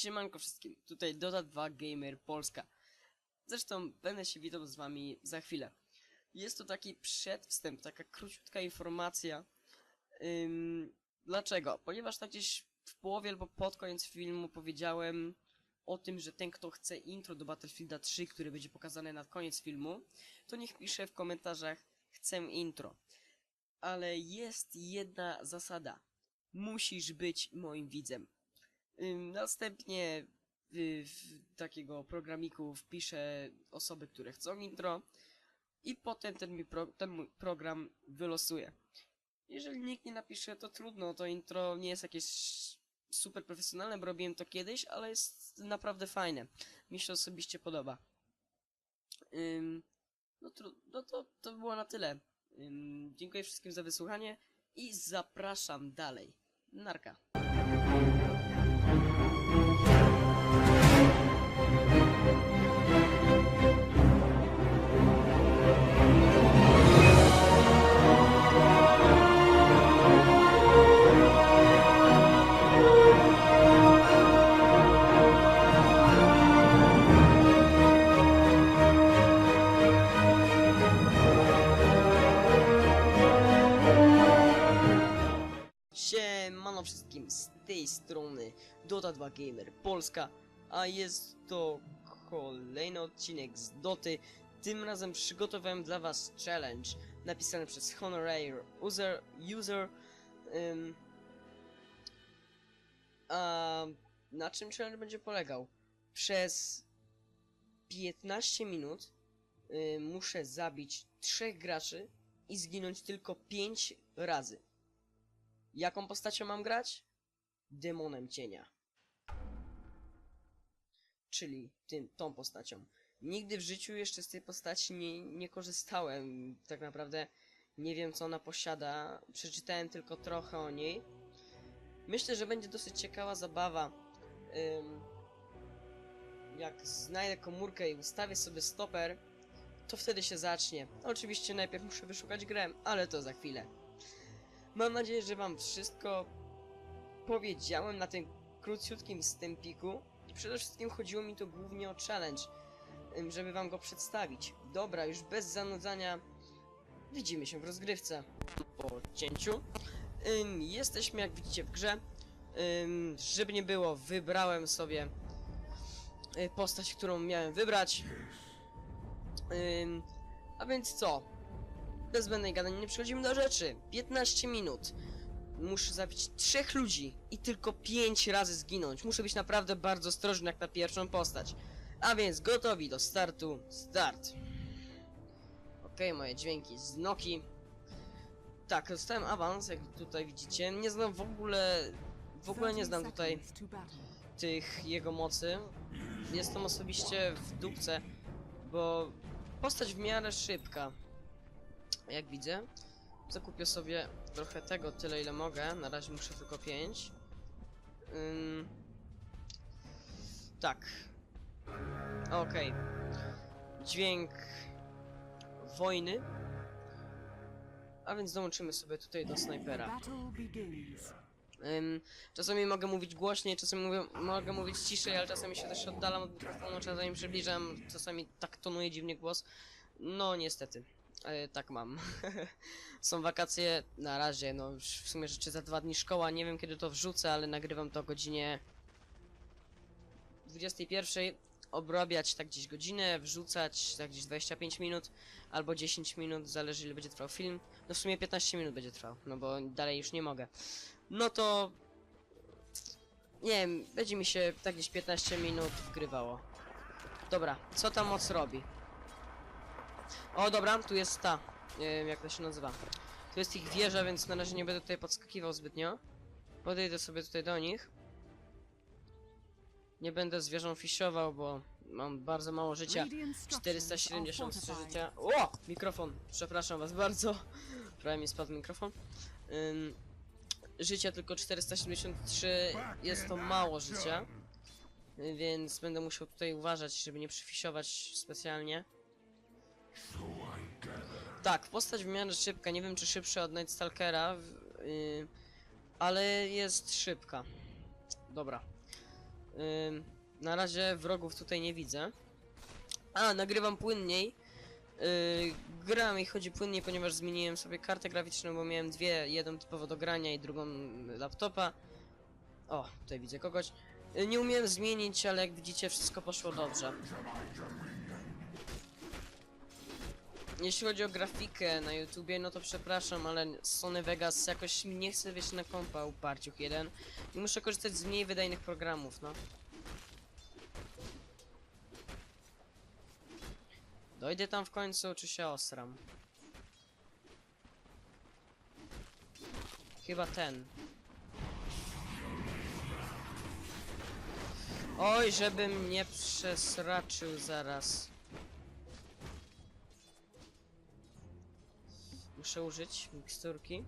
Siemanko wszystkim, tutaj Dota 2 Gamer Polska. Zresztą będę się witał z wami za chwilę. Jest to taki przedwstęp, taka króciutka informacja. Ym, dlaczego? Ponieważ tak gdzieś w połowie albo pod koniec filmu powiedziałem o tym, że ten kto chce intro do Battlefielda 3, który będzie pokazane na koniec filmu, to niech pisze w komentarzach chcę intro. Ale jest jedna zasada. Musisz być moim widzem. Ym, Następnie w, w takiego programiku wpiszę osoby, które chcą intro i potem ten pro, ten program wylosuje. Jeżeli nikt nie napisze, to trudno, to intro nie jest jakieś super profesjonalne, bo robiłem to kiedyś, ale jest naprawdę fajne. Mi się osobiście podoba. Ym, no, no to, to było na tyle. Ym, dziękuję wszystkim za wysłuchanie i zapraszam dalej. Narka. Strony Dota 2 Gamer Polska, a jest to kolejny odcinek z Doty. Tym razem przygotowałem dla was challenge napisany przez Honorary User, user ym, a na czym challenge będzie polegał? Przez 15 minut y, muszę zabić trzech graczy i zginąć tylko 5 razy. Jaką postacią mam grać? Demonem cienia. Czyli tym, tą postacią. Nigdy w życiu jeszcze z tej postaci nie, nie korzystałem. Tak naprawdę nie wiem co ona posiada. Przeczytałem tylko trochę o niej. Myślę, że będzie dosyć ciekawa zabawa. Ym, jak znajdę komórkę i ustawię sobie stoper, to wtedy się zacznie. Oczywiście najpierw muszę wyszukać grę, ale to za chwilę. Mam nadzieję, że wam wszystko powiedziałem na tym króciutkim wstępiku. I przede wszystkim chodziło mi tu głównie o challenge, żeby wam go przedstawić. Dobra, już bez zanudzania widzimy się w rozgrywce. Po cięciu. Jesteśmy jak widzicie w grze. Żeby nie było, wybrałem sobie y, postać, którą miałem wybrać. A więc co? Bez zbędnej gadania nie przechodzimy do rzeczy. 15 minut. Muszę zabić trzech ludzi i tylko 5 razy zginąć. Muszę być naprawdę bardzo ostrożny jak na pierwszą postać. A więc gotowi do startu. Start. Okej, moje dźwięki z Noki. Tak, dostałem awans, jak tutaj widzicie. Nie znam w ogóle... W ogóle nie znam tutaj tych jego mocy. Jestem osobiście w dupce, bo postać w miarę szybka. Jak widzę, zakupię sobie trochę tego, tyle ile mogę. Na razie muszę tylko 5. Ym... Tak. Okej. Dźwięk wojny. A więc dołączymy sobie tutaj do snajpera. Ym, czasami mogę mówić głośniej, czasami mówię, mogę mówić ciszej, ale czasami się też oddalam od mikrofonu, czasami przybliżam, czasami tak tonuje dziwnie głos. No niestety, e, tak mam. Są wakacje na razie, no już w sumie rzeczy za dwa dni szkoła, nie wiem kiedy to wrzucę, ale nagrywam to o godzinie 21. Obrabiać tak gdzieś godzinę, wrzucać tak gdzieś 25 minut albo 10 minut, zależy ile będzie trwał film. No w sumie 15 minut będzie trwał, no bo dalej już nie mogę. No to... Nie wiem, będzie mi się tak gdzieś 15 minut wgrywało. Dobra, co ta moc robi? O, dobra, tu jest ta. Nie wiem, jak to się nazywa. Tu jest ich wieża, więc na razie nie będę tutaj podskakiwał zbytnio. Podejdę sobie tutaj do nich. Nie będę z wieżą fiszował, bo mam bardzo mało życia. 473 życia. O! Mikrofon. Przepraszam was bardzo. Prawie mi spadł mikrofon. Ym, życia tylko 473. Jest to mało życia. Więc będę musiał tutaj uważać, żeby nie przyfisiować specjalnie. Tak, postać w miarę szybka. Nie wiem, czy szybsza od Night Stalkera, w- yy, ale jest szybka. Dobra. Ym, na razie wrogów tutaj nie widzę. A, nagrywam płynniej. Yy, gra mi chodzi płynniej, ponieważ zmieniłem sobie kartę graficzną, bo miałem dwie, jedną typowo do grania i drugą laptopa. O, tutaj widzę kogoś. Yy, nie umiałem zmienić, ale jak widzicie wszystko poszło dobrze. Jeśli chodzi o grafikę na YouTubie, no to przepraszam, ale Sony Vegas jakoś nie chce wiesz na kompa uparciuch jeden i muszę korzystać z mniej wydajnych programów, no. Dojdę tam w końcu, czy się osram? Chyba ten. Oj, żebym nie przesraczył zaraz. Muszę użyć miksturki.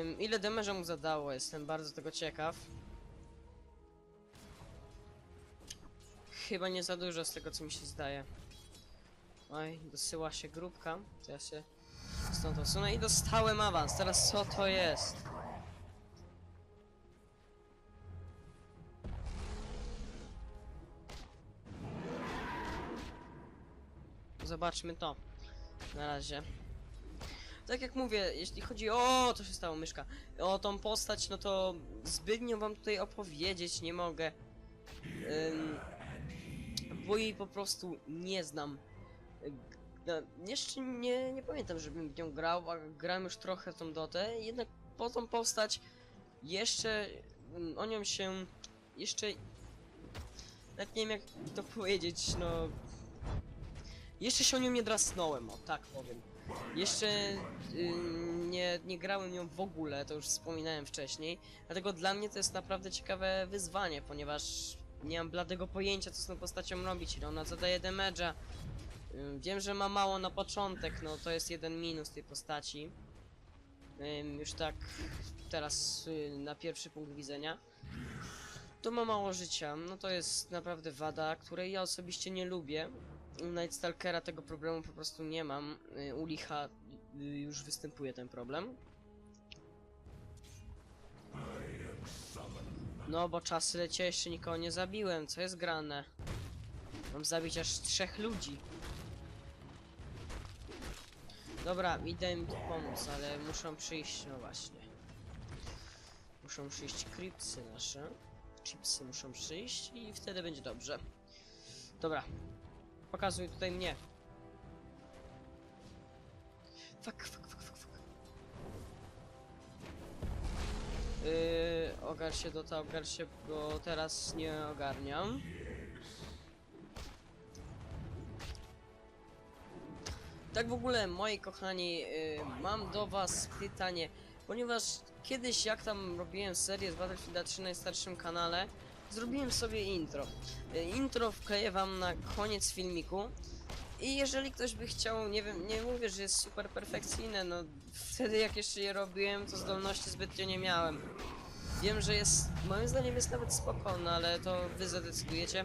Ym, ile damage'a mu zadało? Jestem bardzo tego ciekaw. Chyba nie za dużo z tego co mi się zdaje. Oj, dosyła się grupka. To ja się stąd osunę i dostałem awans. Teraz co to jest? Zobaczmy to. Na razie. Tak jak mówię, jeśli chodzi o... to się stało myszka. O tą postać, no to zbytnio wam tutaj opowiedzieć nie mogę. Ym, bo jej po prostu nie znam. No, jeszcze nie, nie pamiętam, żebym w nią grał, a grałem już trochę tą dotę, jednak po tą postać jeszcze o nią się jeszcze nawet nie wiem jak to powiedzieć, no jeszcze się o nią nie drasnąłem, o tak powiem. Jeszcze y, nie, nie grałem nią w ogóle, to już wspominałem wcześniej. Dlatego dla mnie to jest naprawdę ciekawe wyzwanie, ponieważ nie mam bladego pojęcia, co z tą postacią robić, ile ona zadaje damage'a. Ym, Wiem, że ma mało na początek, no to jest jeden minus tej postaci. Już tak teraz y, na pierwszy punkt widzenia. To ma mało życia, no to jest naprawdę wada, której ja osobiście nie lubię. U Night Stalkera tego problemu po prostu nie mam. Y, U Licha y, już występuje ten problem. No bo czas leci, a jeszcze nikogo nie zabiłem, co jest grane? Mam zabić aż trzech ludzi. Dobra, idę im tu pomóc, ale muszą przyjść, no właśnie. Muszą przyjść creepsy nasze. Chipsy muszą przyjść i wtedy będzie dobrze. Dobra, Pokazuj tutaj mnie. Fuck, fuck, fuck, fuck, fuck. Yy, ogar się do ta, ogar się, bo teraz nie ogarniam. Tak w ogóle, moi kochani, yy, mam do was pytanie, ponieważ kiedyś jak tam robiłem serię z Battlefield 3 na najstarszym kanale, zrobiłem sobie intro. Y, Intro wkleję wam na koniec filmiku. I jeżeli ktoś by chciał, nie wiem, nie mówię, że jest super perfekcyjne, no wtedy jak jeszcze je robiłem, to zdolności zbytnio nie miałem. Wiem, że jest, moim zdaniem jest nawet spokojne, ale to wy zadecydujecie.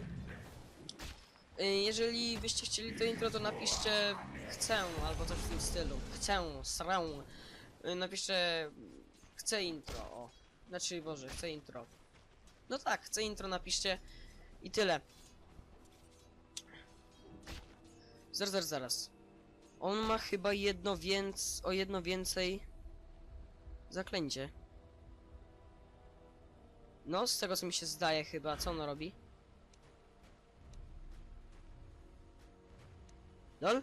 Y, Jeżeli byście chcieli to intro, to napiszcie chcę, albo coś w tym stylu. Chcę, srę. Y, Napiszcie chcę intro, o. Znaczy, Boże, chcę intro. No tak, chcę intro, napiszcie i tyle. Zaraz, zaraz, zaraz. On ma chyba jedno więc... o jedno więcej... Zaklęcie. No, z tego co mi się zdaje chyba, co ono robi? Lol?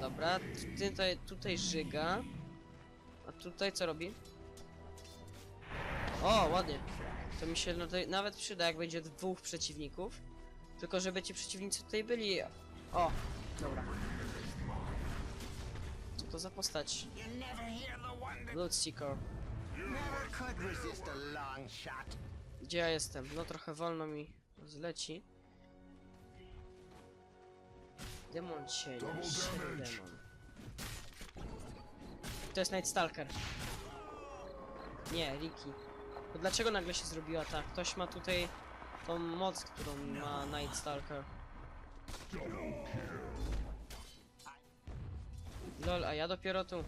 Dobra, tutaj, tutaj żyga. Tutaj co robi? O, ładnie. To mi się no nawet przyda, jak będzie dwóch przeciwników. Tylko żeby ci przeciwnicy tutaj byli. O, dobra. Co to za postać? Long shot. Gdzie ja jestem? No trochę wolno mi zleci. Demon cień. Demon. To jest Night Stalker. Nie, Riki. To dlaczego nagle się zrobiła tak? Ktoś ma tutaj tą moc, którą ma Night Stalker. Lol, a ja dopiero tu.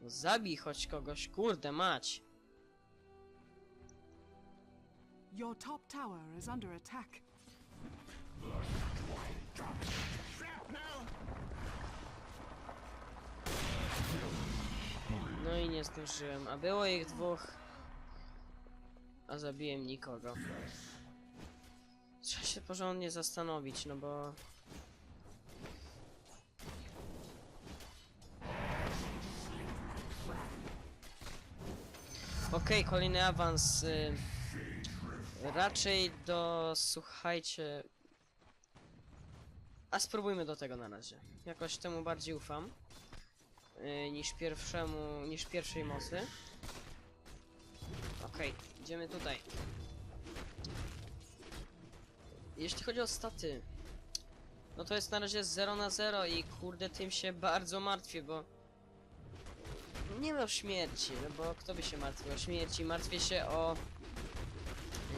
No zabij choć kogoś, kurde mać. Your top tower is under attack. No i nie zdążyłem, a było ich dwóch. A zabiłem nikogo. Trzeba się porządnie zastanowić, no bo... Okej, kolejny awans. Y, raczej do... słuchajcie... A spróbujmy do tego na razie. Jakoś temu bardziej ufam y, niż pierwszemu, niż pierwszej mocy. Okej, idziemy tutaj. Jeśli chodzi o staty, no to jest na razie 0 na 0 i kurde tym się bardzo martwię, bo nie o śmierci, no bo kto by się martwił o śmierci? Martwię się o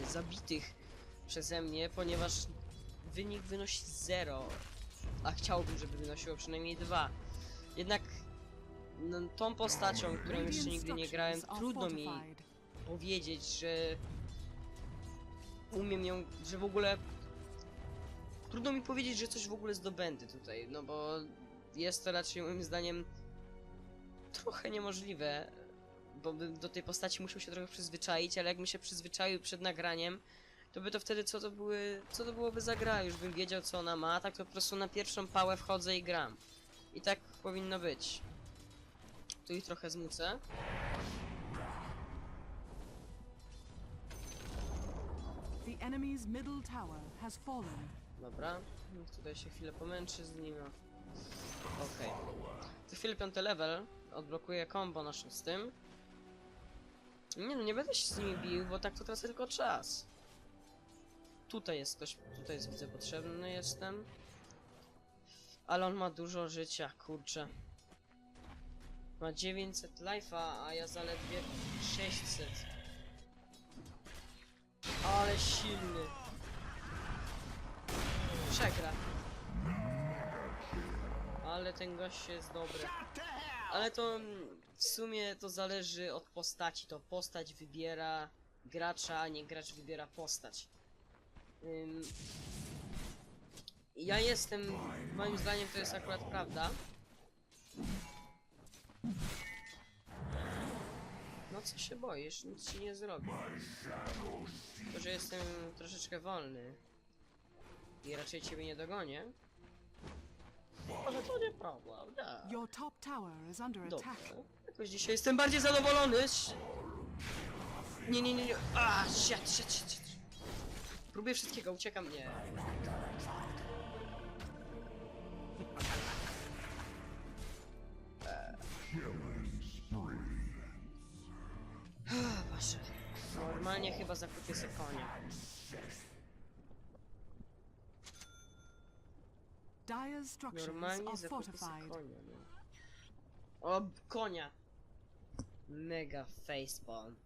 y, zabitych przeze mnie, ponieważ wynik wynosi 0, a chciałbym, żeby wynosiło przynajmniej 2. Jednak no, tą postacią, którą jeszcze nigdy nie grałem, trudno mi powiedzieć, że umiem ją, że w ogóle trudno mi powiedzieć, że coś w ogóle zdobędę tutaj, no bo jest to raczej moim zdaniem trochę niemożliwe, bo bym do tej postaci musiał się trochę przyzwyczaić, ale jakbym się przyzwyczaił przed nagraniem, to by to wtedy co to były, co to byłoby za gra, już bym wiedział co ona ma, tak to po prostu na pierwszą pałę wchodzę i gram. I tak powinno być. Tu ich trochę zmucę. The enemy's middle tower has fallen. Dobra, niech tutaj się chwilę pomęczy z nim. Okej. Za chwilę piąty level, odblokuję combo na szóstym. Nie no, nie będę się z nimi bił, bo tak to tracę tylko czas. Tutaj jest ktoś, tutaj jest widzę potrzebny jestem. Ale on ma dużo życia, kurczę. Ma 900 life'a, a ja zaledwie 600. Ale silny. Przegra. Ale ten gość jest dobry. Ale to mm, w sumie to zależy od postaci. To postać wybiera gracza, a nie gracz wybiera postać. Ja jestem, moim zdaniem to jest akurat prawda. No co się boisz? Nic ci nie zrobię. To, że jestem troszeczkę wolny i raczej ciebie nie dogonię. Ale to nieprawda. Your top tower is under Dobrze. attack. Jakoś dzisiaj jestem bardziej zadowolony. Nie, nie, nie, nie. A, shit, shit, shit, shit. Próbuję wszystkiego, uciekam, nie. Boże. Normalnie chyba zakupię sobie konia. Dire's structures Normalnie are zakupię sobie fortified. konia. No. O, konia. Mega facepalm.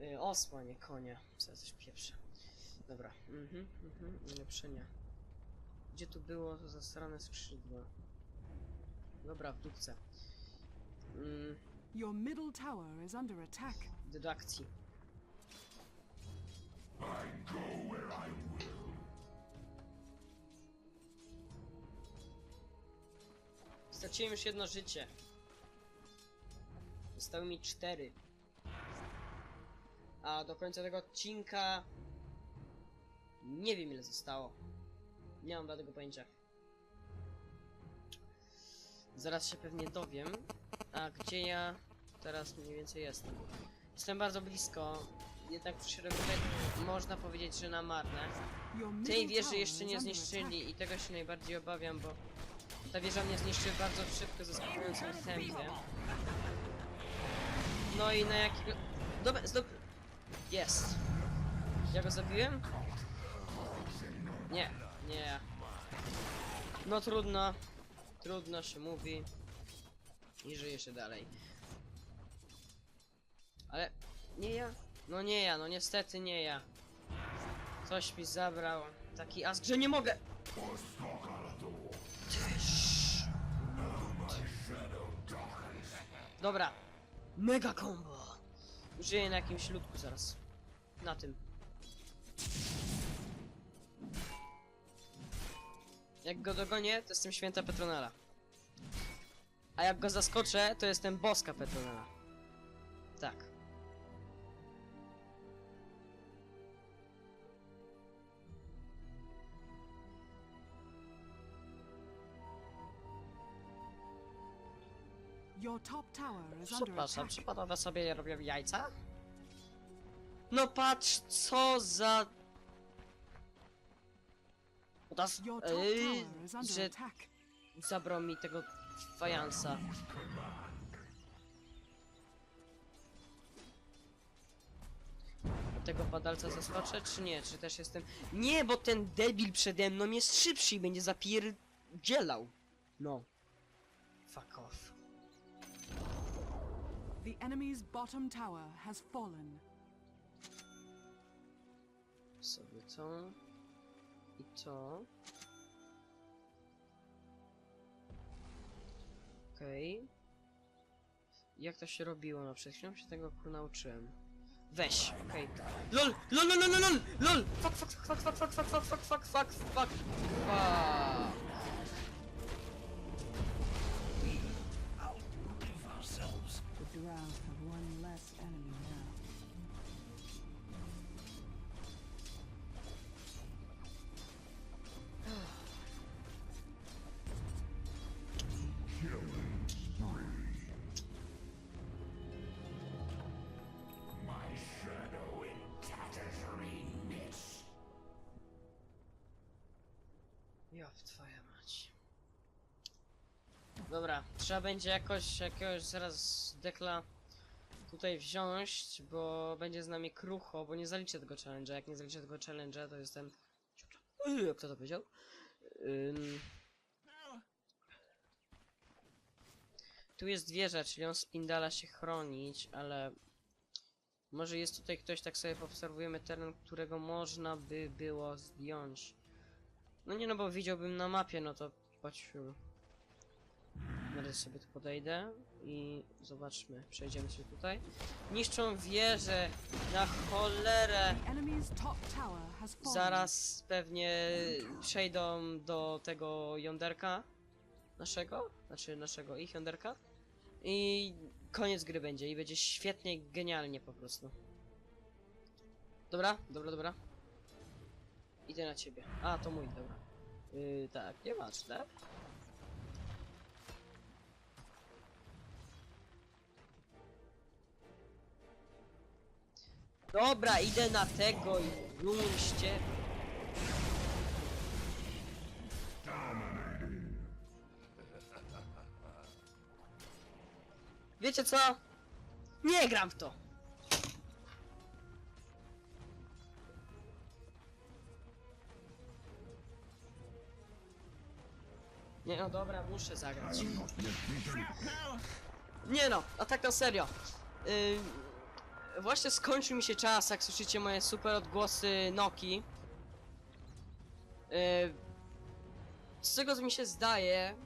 Y, osła, nie konia. Co ja coś pieprzę. Dobra. Mhm, mhm. Ulepszenia. Gdzie tu było to zasrane skrzydło? Dobra, w dupce. Mm, Your middle tower is under attack. dedukcji. Straciłem już jedno życie. Zostały mi cztery. A do końca tego odcinka... Nie wiem ile zostało. Nie mam żadnego pojęcia. Zaraz się pewnie dowiem. A gdzie ja teraz mniej więcej jestem? Jestem bardzo blisko. Jednak przy szeregu można powiedzieć, że na marne. Tej wieży jeszcze nie zniszczyli i tego się najbardziej obawiam, bo ta wieża mnie zniszczy bardzo szybko, zaskakującym tempie. No i na jakiego... Dobra, zdob... Jest. Ja go zabiłem? Nie, nie. No trudno. Trudno się mówi. I żyje się dalej. Ale... Nie ja? No nie ja, no niestety nie ja. Coś mi zabrał. Taki ask, że nie mogę. Dobra. Mega combo. Użyję na jakimś ludku zaraz. Na tym. Jak go dogonię, to jestem święta Petronela. A jak go zaskoczę, to jestem boska Petronela. Tak. Your top tower is under Przepraszam, attack. czy panowie sobie robią jajca? No patrz, co za... Teraz, Your top tower is under że attack. zabrał mi tego fajansa. Tego padalca zaskoczę, czy nie? Czy też jestem... Nie, bo ten debil przede mną jest szybszy i będzie zapierdzielał. No. Fuck off. The enemy's bottom tower has fallen. sobie to i to. Okej. Jak to się robiło? No przed chwilą się tego kur nauczyłem. Weź, okej. LOL! LOL, LOL, LOL, LOL! LOL! Fuck, fuck, fuck, fuck, fuck, fuck, fuck, fuck, fuck, fuck, fuck, fuck. Ja w twoja mać. Dobra, trzeba będzie jakoś, jakiegoś zaraz dekla tutaj wziąć, bo będzie z nami krucho, bo nie zaliczę tego challenge'a. Jak nie zaliczę tego challenge'a, to jestem... Yy, Kto to powiedział? Ym... Tu jest wieża, czyli on spindala się chronić, ale... Może jest tutaj ktoś, tak sobie poobserwujemy teren, którego można by było zdjąć. No nie no, bo widziałbym na mapie, no to patrzył. Teraz sobie tu podejdę i zobaczmy, przejdziemy się tutaj. Niszczą wieżę, na cholerę! Zaraz pewnie przejdą do tego jąderka naszego, znaczy naszego ich jąderka i koniec gry będzie i będzie świetnie, genialnie po prostu. Dobra, dobra, dobra. Idę na ciebie. A, to mój, dobra. Yy, tak, nieważne. Dobra, idę na tego i rumście. Wiecie co? Nie gram w to. Nie no dobra, muszę zagrać. Nie no, a tak na serio. Yy, właśnie skończył mi się czas, jak słyszycie moje super odgłosy Noki. Yy, z tego co mi się zdaje,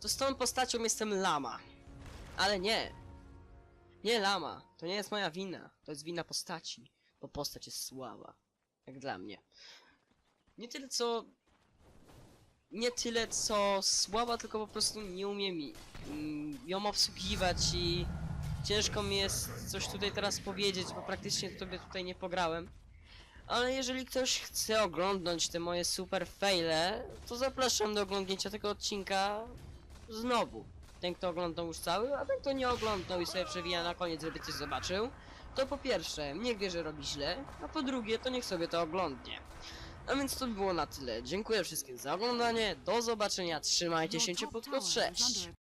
to z tą postacią jestem lama. Ale nie. Nie lama. To nie jest moja wina. To jest wina postaci. Bo postać jest słaba. Jak dla mnie. Nie tyle co... Nie tyle co słaba, tylko po prostu nie umiem mi- mm, ją obsługiwać i ciężko mi jest coś tutaj teraz powiedzieć, bo praktycznie tobie tutaj nie pograłem. Ale jeżeli ktoś chce oglądnąć te moje super faile, to zapraszam do oglądnięcia tego odcinka znowu. Ten kto oglądał już cały, a ten kto nie oglądał i sobie przewija na koniec, żeby coś zobaczył, to po pierwsze, niech wie, że robi źle, a po drugie, to niech sobie to oglądnie. A więc to by było na tyle. Dziękuję wszystkim za oglądanie, do zobaczenia, trzymajcie Your się ciepło, tower is cześć! under